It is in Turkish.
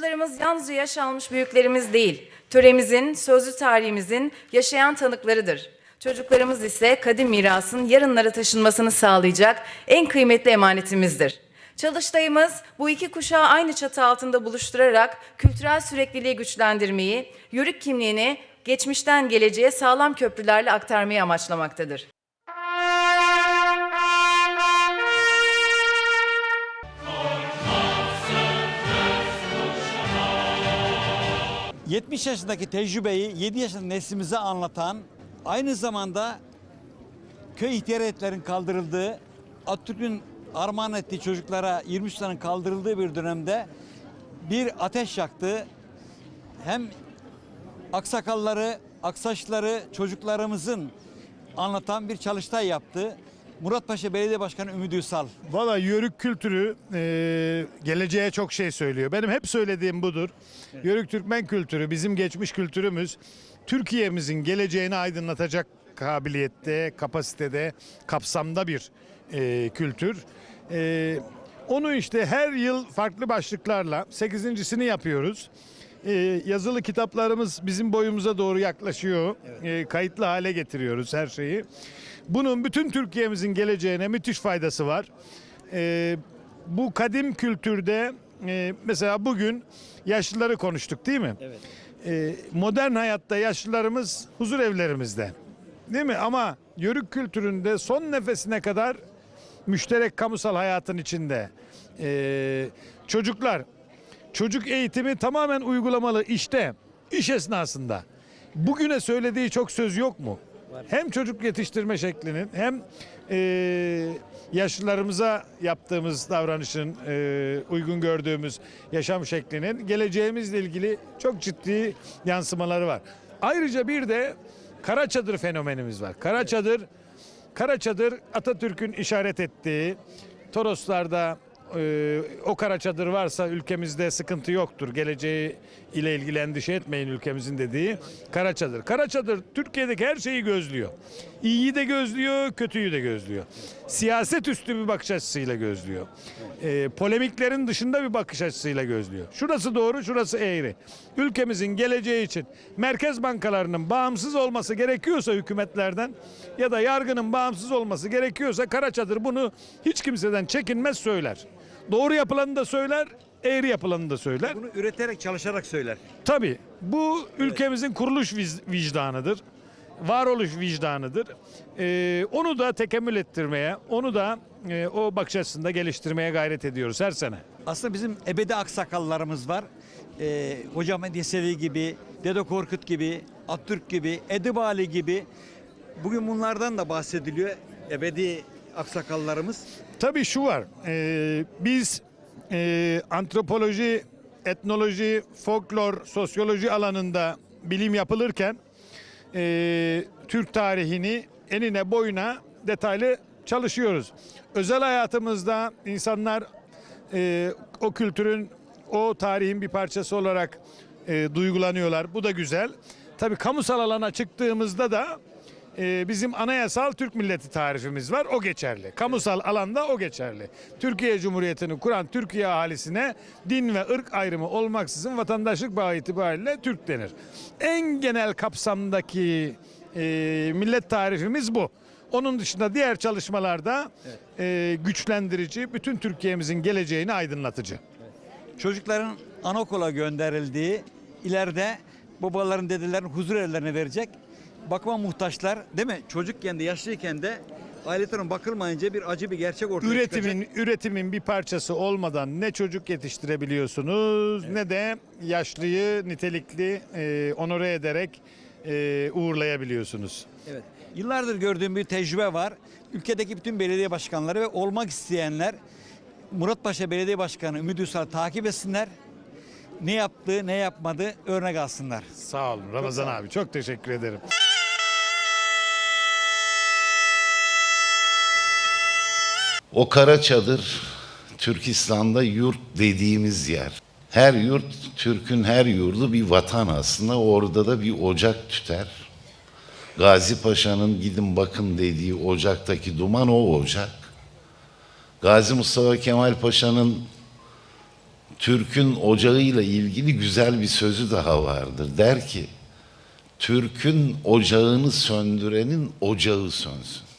Çocuklarımız yalnızca yaş almış büyüklerimiz değil, töremizin, sözlü tarihimizin yaşayan tanıklarıdır. Çocuklarımız ise kadim mirasın yarınlara taşınmasını sağlayacak en kıymetli emanetimizdir. Çalıştayımız bu iki kuşağı aynı çatı altında buluşturarak kültürel sürekliliği güçlendirmeyi, yörük kimliğini geçmişten geleceğe sağlam köprülerle aktarmayı amaçlamaktadır. 70 yaşındaki tecrübeyi 7 yaşındaki neslimize anlatan aynı zamanda köy ihtiyariyetlerin kaldırıldığı Atatürk'ün armağan ettiği çocuklara 23 tane kaldırıldığı bir dönemde bir ateş yaktı. Hem aksakalları, aksaçları çocuklarımızın anlatan bir çalıştay yaptı. Muratpaşa Belediye Başkanı Ümit Üsal. Valla yörük kültürü e, geleceğe çok şey söylüyor. Benim hep söylediğim budur. Yörük Türkmen kültürü bizim geçmiş kültürümüz Türkiye'mizin geleceğini aydınlatacak kabiliyette, kapasitede, kapsamda bir e, kültür. E, onu işte her yıl farklı başlıklarla 8.sini yapıyoruz. E, yazılı kitaplarımız bizim boyumuza doğru yaklaşıyor. E, kayıtlı hale getiriyoruz her şeyi. Bunun bütün Türkiye'mizin geleceğine müthiş faydası var. E, bu kadim kültürde e, mesela bugün yaşlıları konuştuk değil mi? Evet. E, modern hayatta yaşlılarımız huzur evlerimizde. Değil mi? Ama yörük kültüründe son nefesine kadar müşterek kamusal hayatın içinde. E, çocuklar çocuk eğitimi tamamen uygulamalı işte, iş esnasında. Bugüne söylediği çok söz yok mu? Hem çocuk yetiştirme şeklinin hem e, yaşlılarımıza yaptığımız davranışın e, uygun gördüğümüz yaşam şeklinin geleceğimizle ilgili çok ciddi yansımaları var. Ayrıca bir de kara çadır fenomenimiz var. Kara çadır Kara çadır Atatürk'ün işaret ettiği Toroslarda e, o kara çadır varsa ülkemizde sıkıntı yoktur. Geleceği ile ilgili endişe etmeyin ülkemizin dediği kara çadır. Kara çadır Türkiye'deki her şeyi gözlüyor. İyiyi de gözlüyor, kötüyü de gözlüyor. Siyaset üstü bir bakış açısıyla gözlüyor. E, polemiklerin dışında bir bakış açısıyla gözlüyor. Şurası doğru, şurası eğri. Ülkemizin geleceği için merkez bankalarının bağımsız olması gerekiyorsa hükümetlerden ya da yargının bağımsız olması gerekiyorsa Karaçadır bunu hiç kimseden çekinmez söyler. Doğru yapılanı da söyler, eğri yapılanı da söyler. Bunu üreterek, çalışarak söyler. Tabii bu ülkemizin kuruluş vicdanıdır. Varoluş vicdanıdır. Ee, onu da tekemmül ettirmeye, onu da e, o bakış açısında geliştirmeye gayret ediyoruz her sene. Aslında bizim ebedi aksakallarımız var. Ee, Hocam Yesevi gibi, Dede Korkut gibi, Atatürk gibi, Edibali gibi. Bugün bunlardan da bahsediliyor. Ebedi aksakallarımız. Tabii şu var. e, biz e, antropoloji, etnoloji, folklor, sosyoloji alanında bilim yapılırken e, Türk tarihini enine boyuna detaylı çalışıyoruz. Özel hayatımızda insanlar e, o kültürün, o tarihin bir parçası olarak e, duygulanıyorlar. Bu da güzel. Tabii kamusal alana çıktığımızda da ee, bizim anayasal Türk milleti tarifimiz var. O geçerli. Kamusal alanda o geçerli. Türkiye Cumhuriyeti'ni kuran Türkiye ahalisine din ve ırk ayrımı olmaksızın vatandaşlık bağı itibariyle Türk denir. En genel kapsamdaki e, millet tarifimiz bu. Onun dışında diğer çalışmalarda e, güçlendirici, bütün Türkiye'mizin geleceğini aydınlatıcı. Çocukların anaokula gönderildiği, ileride babaların, dedelerin huzur evlerine verecek. Bakıma muhtaçlar değil mi? Çocukken de yaşlıyken de ailelerine bakılmayınca bir acı bir gerçek ortaya Üretimin çıkacak. üretimin bir parçası olmadan ne çocuk yetiştirebiliyorsunuz ne de yaşlıyı nitelikli e, onore ederek e, uğurlayabiliyorsunuz. Evet. Yıllardır gördüğüm bir tecrübe var. Ülkedeki bütün belediye başkanları ve olmak isteyenler Muratpaşa Belediye Başkanı Ümit Üsal takip etsinler. Ne yaptı, ne yapmadı örnek alsınlar. Sağ olun Ramazan sağ olun. abi çok teşekkür ederim. O kara çadır Türkistan'da yurt dediğimiz yer. Her yurt, Türk'ün her yurdu bir vatan aslında. Orada da bir ocak tüter. Gazi Paşa'nın gidin bakın dediği ocaktaki duman o ocak. Gazi Mustafa Kemal Paşa'nın Türk'ün ocağıyla ilgili güzel bir sözü daha vardır. Der ki, Türk'ün ocağını söndürenin ocağı sönsün.